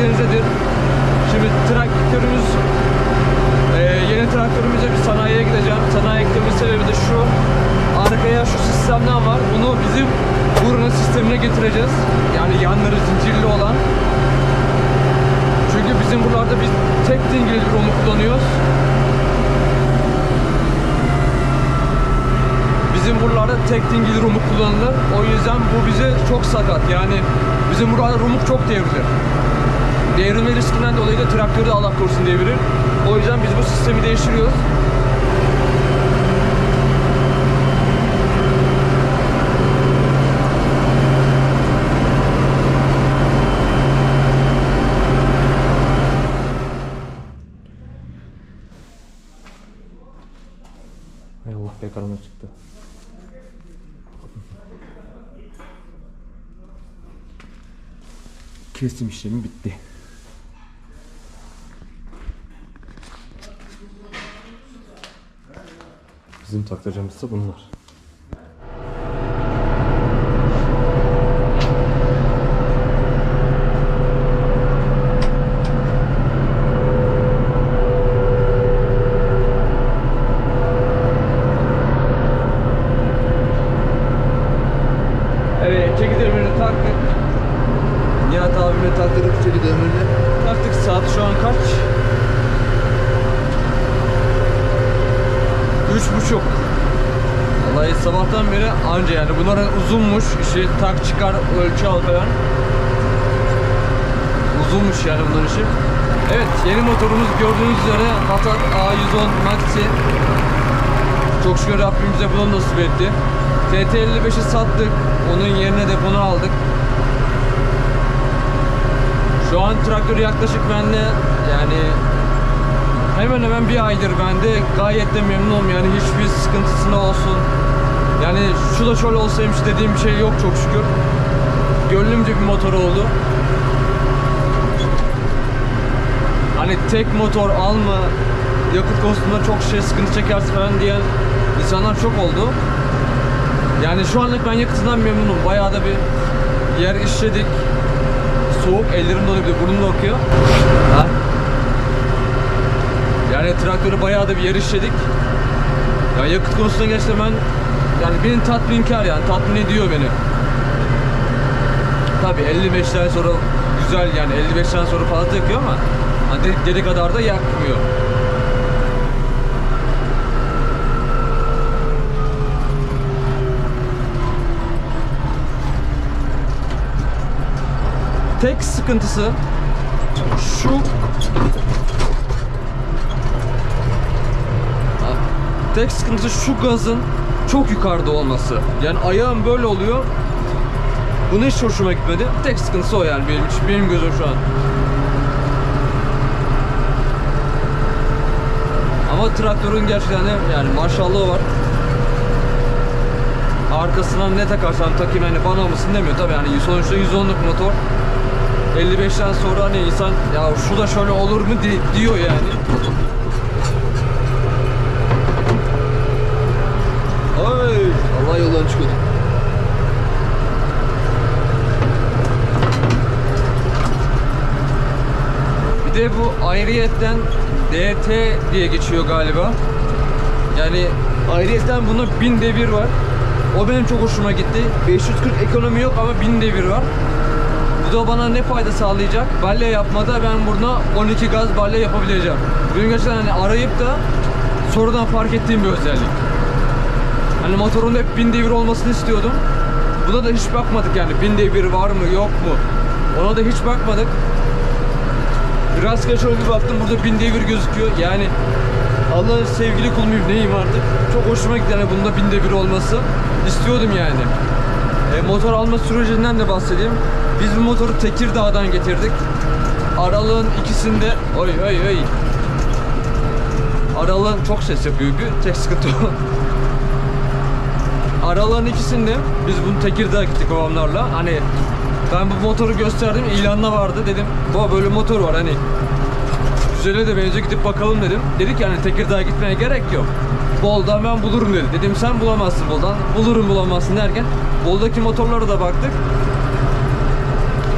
yerinizdedir. Şimdi traktörümüz eee, yeni traktörümüze bir sanayiye gideceğim. Sanayiye gitmemin sebebi de şu. Arkaya şu sistemden var. Bunu bizim burunun sistemine getireceğiz. Yani yanları zincirli olan. Çünkü bizim buralarda biz tek dingil bir kullanıyoruz. Bizim buralarda tek dingil rumuk kullanılır. O yüzden bu bize çok sakat. Yani bizim buralarda rumuk çok devrilir. Devrilme riskinden dolayı da traktörü de Allah korusun devirir. O yüzden biz bu sistemi değiştiriyoruz. Hay Allah be karnım çıktı. Kesim işlemi bitti. Bizim taktacağımız da bunlar. Evet, çeki demirini taktık. Nihat abime taktırdık çeki demirini. Taktık saat şu an kaç? Üç buçuk. Vallahi sabahtan beri anca yani bunların uzunmuş işi tak çıkar ölçü al falan. Uzunmuş yani bunların işi. Evet yeni motorumuz gördüğünüz üzere Hatat A110 Maxi. Çok şükür Rabbim bize bunu nasip etti. TT55'i sattık. Onun yerine deponu aldık. Şu an traktör yaklaşık bende yani hemen hemen bir aydır bende gayet de memnunum yani hiçbir sıkıntısında olsun. Yani şu da şöyle olsaymış dediğim bir şey yok çok şükür. Gönlümce bir motor oldu. Hani tek motor alma, yakıt konusunda çok şey sıkıntı çekersin falan diyen insanlar çok oldu. Yani şu anlık ben yakıtından memnunum. Bayağı da bir yer işledik. Soğuk, ellerim donuyor bir burnum da akıyor. Ha? Yani traktörü bayağı da bir yer işledik. Yani yakıt konusunda gerçekten ben yani beni tatminkar yani tatmin ediyor beni. Tabi 55'ten sonra güzel yani 55'ten sonra fazla yakıyor ama hani dedik, kadar da yakmıyor. Tek sıkıntısı şu Tek sıkıntısı şu gazın çok yukarıda olması. Yani ayağım böyle oluyor. Bunu hiç hoşuma gitmedi. Tek sıkıntısı o yani benim benim gözüm şu an. Ama traktörün gerçekten yani maşallahı var. Arkasına ne takarsam takayım hani bana mısın demiyor tabii yani sonuçta 110'luk motor 55'ten sonra hani insan ya şu da şöyle olur mu di- diyor yani. Ay Allah yoldan çıkıyordu. Bir de bu ayrıyetten DT diye geçiyor galiba. Yani ayrıyetten bunda 1000 devir var. O benim çok hoşuma gitti. 540 ekonomi yok ama 1000 devir var. Bu da bana ne fayda sağlayacak? Balya yapmada ben burada 12 gaz balya yapabileceğim. Benim gerçekten hani arayıp da sonradan fark ettiğim bir özellik. Hani motorunda hep 1000 devir olmasını istiyordum. Buna da hiç bakmadık yani 1000 devir var mı yok mu? Ona da hiç bakmadık. Biraz şöyle bir baktım burada 1000 devir gözüküyor. Yani Allah'ın sevgili kulu muyum neyim artık. Çok hoşuma gitti yani bunda 1000 devir olması. İstiyordum yani. E, motor alma sürecinden de bahsedeyim. Biz bu motoru Tekirdağ'dan getirdik. Aralığın ikisinde oy oy oy. Aralığın çok ses yapıyor bir tek sıkıntı. Aralığın ikisinde biz bunu Tekirdağ'a gittik babamlarla. Hani ben bu motoru gösterdim ilanla vardı dedim. Baba böyle motor var hani güzele de benziyor gidip bakalım dedim. Dedik yani Tekirdağ'a gitmeye gerek yok. Bol'dan ben bulurum dedi. Dedim sen bulamazsın Bol'dan. Bulurum bulamazsın derken Bol'daki motorlara da baktık.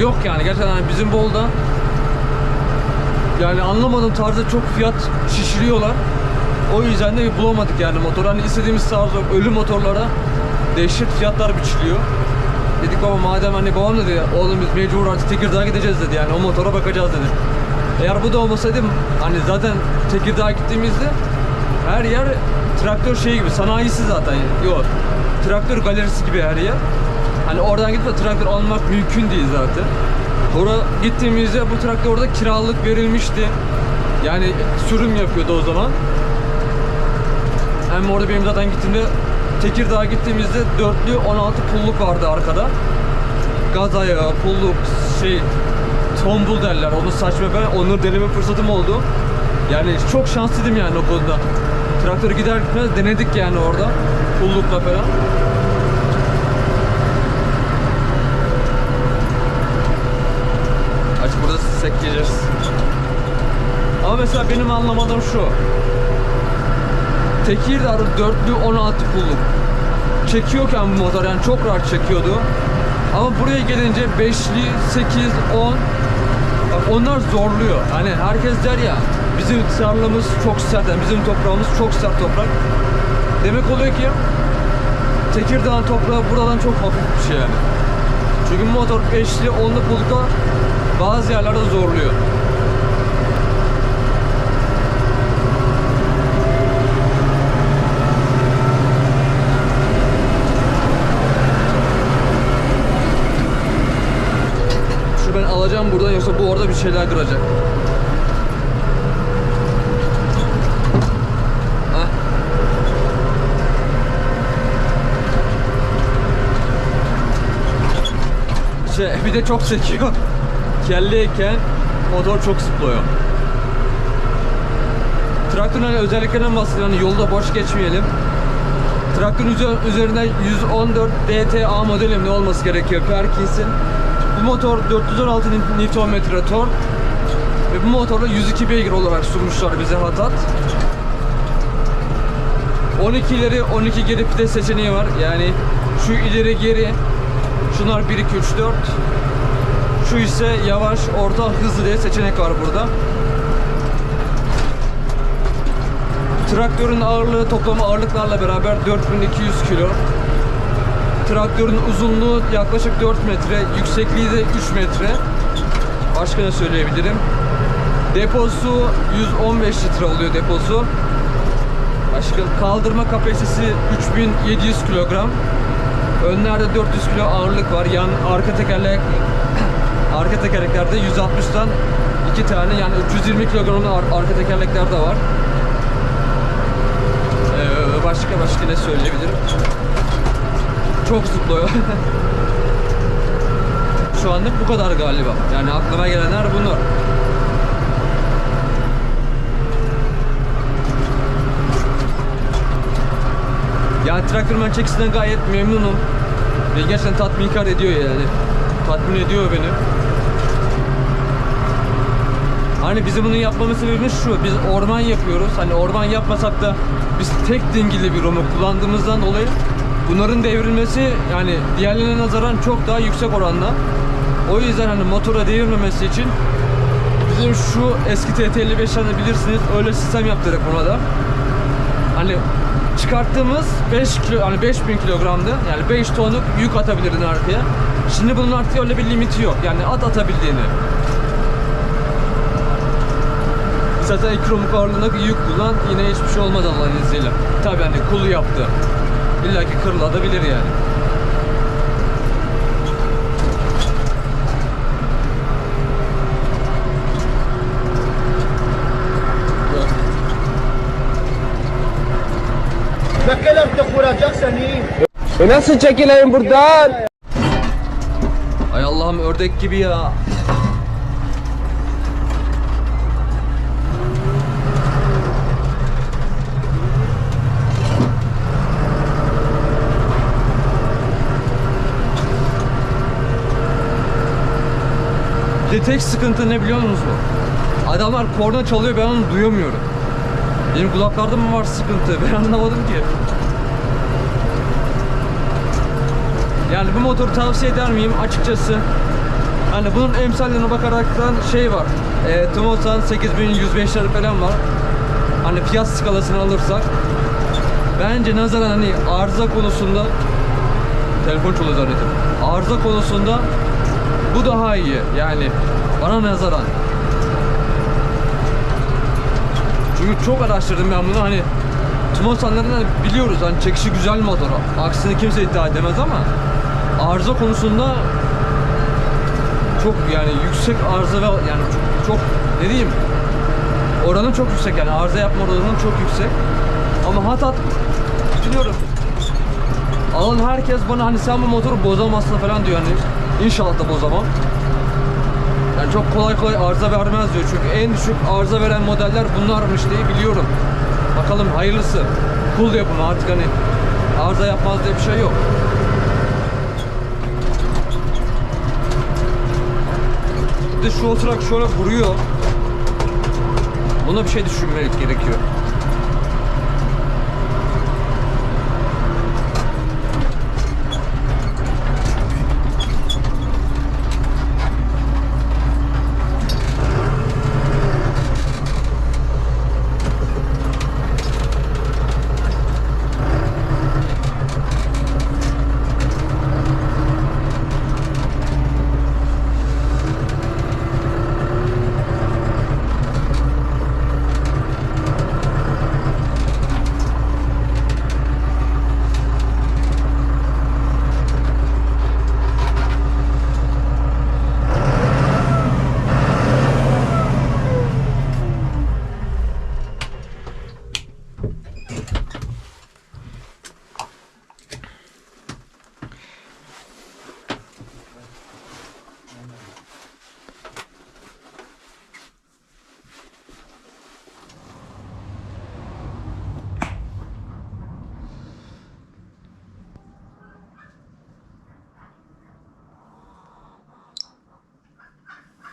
Yok yani gerçekten hani bizim Bol'da yani anlamadığım tarzda çok fiyat şişiriyorlar. O yüzden de bulamadık yani motor. Hani istediğimiz tarzda ölü motorlara dehşet fiyatlar biçiliyor. Dedik baba madem hani babam dedi oğlum biz mecbur artık Tekirdağ'a gideceğiz dedi yani o motora bakacağız dedi. Eğer bu da olmasaydı hani zaten Tekirdağ'a gittiğimizde her yer traktör şey gibi sanayisi zaten yok. Traktör galerisi gibi her yer. Hani oradan gidip de traktör almak mümkün değil zaten. Oraya gittiğimizde bu traktör orada kiralık verilmişti. Yani sürüm yapıyordu o zaman. Hem orada benim zaten gittiğimde Tekirdağ'a gittiğimizde dörtlü 16 pulluk vardı arkada. Gaz ayağı, pulluk, şey tombul derler. Onu saçma ben onları deneme fırsatım oldu. Yani çok şanslıydım yani o konuda. Traktörü gider gitmez denedik yani orada. Pullukla falan. Aç burada sekleyeceğiz. Ama mesela benim anlamadığım şu. Tekirdağ'da dörtlü 16 pulluk. Çekiyorken bu motor yani çok rahat çekiyordu. Ama buraya gelince 5'li, 8, 10 Bak onlar zorluyor. Hani herkes der ya bizim tarlamız çok sert, yani bizim toprağımız çok sert toprak. Demek oluyor ki Tekirdağ'ın toprağı buradan çok hafif bir şey yani. Çünkü motor 5'li, 10'lu pullukta bazı yerlerde zorluyor. Alacağım buradan yoksa bu orada bir şeyler kıracak. Hah. Şey, bir de çok sekiyor. Kelleyken motor çok zıplıyor. Traktörün hani özelliklerinden bahsedelim. Hani yolda boş geçmeyelim. Traktörün üzer- üzerinde 114 DTA modelimli olması gerekiyor Perkins'in. Bu motor 416 Nm tork ve bu motorda 102 beygir olarak sunmuşlar bize Hatat. 12 ileri 12 geri vites seçeneği var. Yani şu ileri geri şunlar 1 2 3 4 şu ise yavaş orta hızlı diye seçenek var burada. Traktörün ağırlığı toplam ağırlıklarla beraber 4200 kilo. Traktörün uzunluğu yaklaşık 4 metre, yüksekliği de 3 metre. Başka ne söyleyebilirim? Deposu 115 litre oluyor deposu. Başka kaldırma kapasitesi 3700 kilogram. Önlerde 400 kilo ağırlık var. Yan arka tekerlek arka tekerleklerde 160'tan 2 tane yani 320 kilogramlı ar- arka tekerlekler de var. Ee, başka başka ne söyleyebilirim? Çok zıplıyor. Şu anlık bu kadar galiba. Yani aklıma gelenler bunlar. Yani traktörün çekisinden gayet memnunum. Ve gerçekten tatminkar ediyor yani. Tatmin ediyor beni. Hani bizim bunu yapmamız sebebimiz şu. Biz orman yapıyoruz. Hani orman yapmasak da biz tek dingili bir romu kullandığımızdan dolayı bunların devrilmesi yani diğerlerine nazaran çok daha yüksek oranda. O yüzden hani motora devrilmemesi için bizim şu eski TT55'lerden bilirsiniz öyle sistem yaptırdık buna da. Hani çıkarttığımız 5 kilo hani 5000 kilogramdı. Yani 5 tonluk yük atabilirdin arkaya. Şimdi bunun artık öyle bir limiti yok. Yani at atabildiğini. Zaten kromuk ağırlığında yük kullan yine hiçbir şey olmadı Allah'ın izniyle. Tabii hani kulu yaptı. İlla ki kırılabilir yani. Ne kadar da kuracak seni? E nasıl çekileyim buradan? Ay Allah'ım ördek gibi ya. Bir tek sıkıntı ne biliyor musunuz? Adamlar korna çalıyor ben onu duyamıyorum. Benim kulaklarda mı var sıkıntı? Ben anlamadım ki. Yani bu motoru tavsiye eder miyim açıkçası? Hani bunun emsallerine bakaraktan şey var. E, Tomosan 8105'ler falan var. Hani fiyat skalasını alırsak bence nazaran hani arıza konusunda telefon çalıyor zannettim. Arıza konusunda bu daha iyi yani bana nazaran. Çünkü çok araştırdım ben bunu hani Tumosanların hani biliyoruz hani çekişi güzel motor. Aksini kimse iddia edemez ama arıza konusunda çok yani yüksek arıza ve yani çok, çok ne diyeyim oranı çok yüksek yani arıza yapma oranı çok yüksek. Ama hatat biliyorum alan herkes bana hani sen bu motoru bozamazsın falan diyor hani inşallah da bozamam. Yani çok kolay kolay arıza vermez diyor. Çünkü en düşük arıza veren modeller bunlarmış diye biliyorum. Bakalım hayırlısı. Cool yapımı artık hani arıza yapmaz diye bir şey yok. Bir de şu oturak şöyle vuruyor. Buna bir şey düşünmek gerekiyor.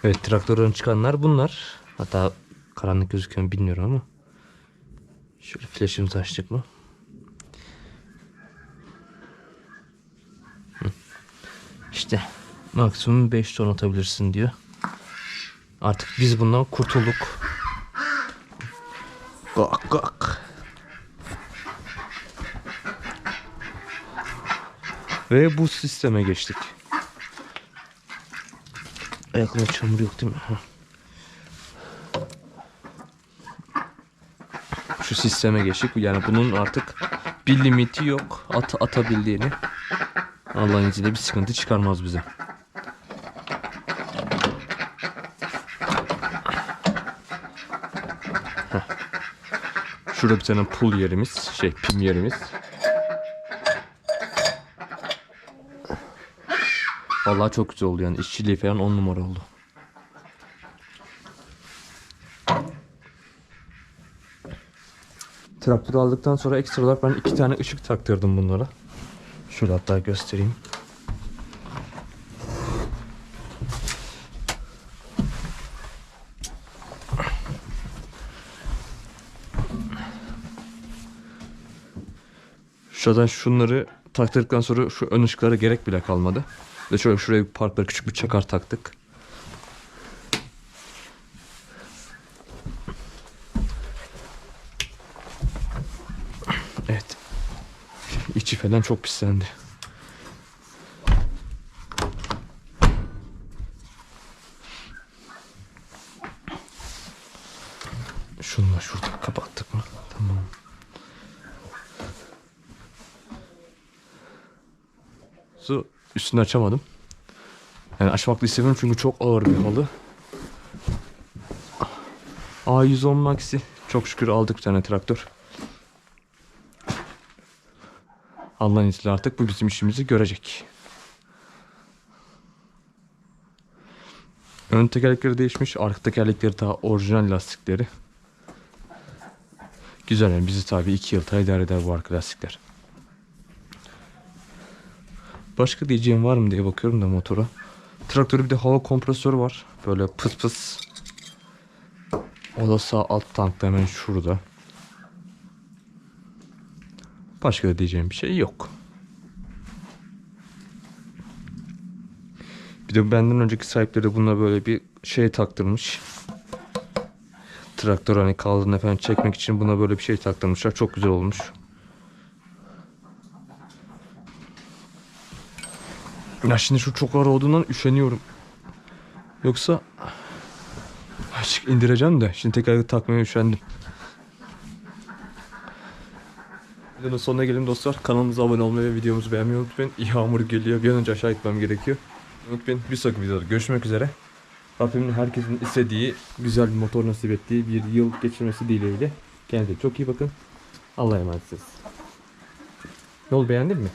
Evet traktörden çıkanlar bunlar. Hatta karanlık gözüküyor mu bilmiyorum ama. Şöyle flaşımızı açtık mı? İşte maksimum 5 ton atabilirsin diyor. Artık biz bundan kurtulduk. Gak gak. Ve bu sisteme geçtik. Ayaklarında çamur yok değil mi? Şu sisteme geçtik. Yani bunun artık bir limiti yok. At atabildiğini. Allah'ın izniyle bir sıkıntı çıkarmaz bize. Şurada bir tane pul yerimiz, şey pim yerimiz. Vallahi çok güzel oldu yani. İşçiliği falan on numara oldu. Traktörü aldıktan sonra ekstra olarak ben iki tane ışık taktırdım bunlara. Şöyle hatta göstereyim. Şuradan şunları taktırdıktan sonra şu ön ışıklara gerek bile kalmadı. Ve şöyle şuraya bir parklara küçük bir çakar taktık. Evet. İçi falan çok pislendi. Şunu da şurada kapattık mı? Tamam. Su üstünü açamadım. Yani açmak da istemiyorum çünkü çok ağır bir halı. A110 Maxi. Çok şükür aldık bir tane traktör. Allah'ın izniyle artık bu bizim işimizi görecek. Ön tekerlekleri değişmiş. Arka tekerlekleri daha orijinal lastikleri. Güzel yani bizi tabii 2 yıl idare eder bu arka lastikler. Başka diyeceğim var mı diye bakıyorum da motora. Traktörü bir de hava kompresörü var. Böyle pıs pıs. O da sağ alt tankta hemen şurada. Başka da diyeceğim bir şey yok. Bir de benden önceki sahipleri buna böyle bir şey taktırmış. Traktör hani kaldığında falan çekmek için buna böyle bir şey taktırmışlar. Çok güzel olmuş. Ya şimdi şu çok ağır olduğundan üşeniyorum. Yoksa açık indireceğim de şimdi tekrar takmaya üşendim. Videonun sonuna gelin dostlar. Kanalımıza abone olmayı ve videomuzu beğenmeyi unutmayın. Yağmur geliyor. Bir an önce aşağı gitmem gerekiyor. Unutmayın. Bir sonraki videoda görüşmek üzere. Rabbimin herkesin istediği, güzel bir motor nasip ettiği bir yıl geçirmesi dileğiyle. Kendinize çok iyi bakın. Allah'a emanetsiniz. Ne oldu beğendin mi?